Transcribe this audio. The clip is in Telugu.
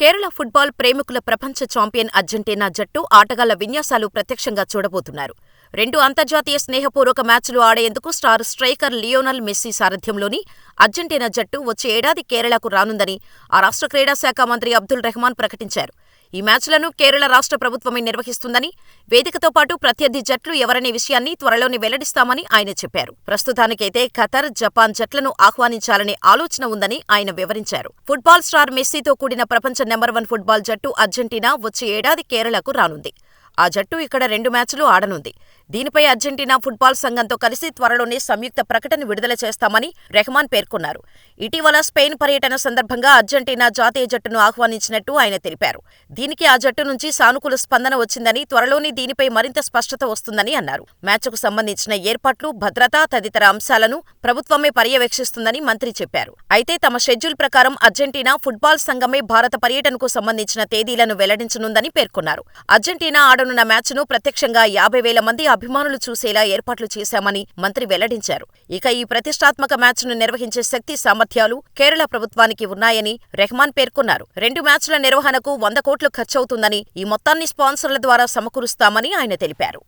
కేరళ ఫుట్బాల్ ప్రేమికుల ప్రపంచ ఛాంపియన్ అర్జెంటీనా జట్టు ఆటగాళ్ళ విన్యాసాలు ప్రత్యక్షంగా చూడబోతున్నారు. రెండు అంతర్జాతీయ స్నేహపూర్వక మ్యాచ్లు ఆడేందుకు స్టార్ స్ట్రైకర్ లియోనల్ మెస్సీ సారథ్యంలోని అర్జెంటీనా జట్టు వచ్చే ఏడాది కేరళకు రానుందని ఆ రాష్ట్ర క్రీడా శాఖ మంత్రి అబ్దుల్ రెహమాన్ ప్రకటించారు. ఈ మ్యాచ్లను కేరళ రాష్ట్ర ప్రభుత్వమే నిర్వహిస్తుందని, వేదికతో పాటు ప్రత్యర్థి జట్లు ఎవరనే విషయాన్ని త్వరలోనే వెల్లడిస్తామని ఆయన చెప్పారు. ప్రస్తుతానికైతే ఖతర్, జపాన్ జట్లను ఆహ్వానించాలనే ఆలోచన ఉందని ఆయన వివరించారు. ఫుట్బాల్ స్టార్ మెస్సీతో కూడిన ప్రపంచ నెంబర్ వన్ ఫుట్బాల్ జట్టు అర్జెంటీనా వచ్చే ఏడాది కేరళకు రానుంది. ఆ జట్టు ఇక్కడ రెండు మ్యాచ్లు ఆడనుంది. దీనిపై అర్జెంటీనా ఫుట్బాల్ సంఘంతో కలిసి త్వరలోనే సంయుక్త ప్రకటన విడుదల చేస్తామని రెహమాన్ పేర్కొన్నారు. ఇటీవల స్పెయిన్ పర్యటన సందర్భంగా అర్జెంటీనా జాతీయ జట్టును ఆహ్వానించినట్టు ఆయన తెలిపారు. దీనికి ఆ జట్టు నుంచి సానుకూల స్పందన వచ్చిందని, త్వరలోనే దీనిపై మరింత స్పష్టత వస్తుందని అన్నారు. మ్యాచ్కు సంబంధించిన ఏర్పాట్లు, భద్రత తదితర అంశాలను ప్రభుత్వమే పర్యవేక్షిస్తుందని మంత్రి చెప్పారు. అయితే తమ షెడ్యూల్ ప్రకారం అర్జెంటీనా ఫుట్బాల్ సంఘమే భారత పర్యటనకు సంబంధించిన తేదీలను వెల్లడించనుందని పేర్కొన్నారు. అర్జెంటీనా ఆడనున్న మ్యాచ్ను ప్రత్యక్షంగా యాభై వేల మంది అభిమానులు చూసేలా ఏర్పాట్లు చేశామని మంత్రి వెల్లడించారు. ఇక ఈ ప్రతిష్టాత్మక మ్యాచ్ను నిర్వహించే శక్తి సామర్థ్యాలు కేరళ ప్రభుత్వానికి ఉన్నాయని రెహమాన్ పేర్కొన్నారు. రెండు మ్యాచ్ల నిర్వహణకు వంద కోట్లు ఖర్చవుతుందని, ఈ మొత్తాన్ని స్పాన్సర్ల ద్వారా సమకూరుస్తామని ఆయన తెలిపారు.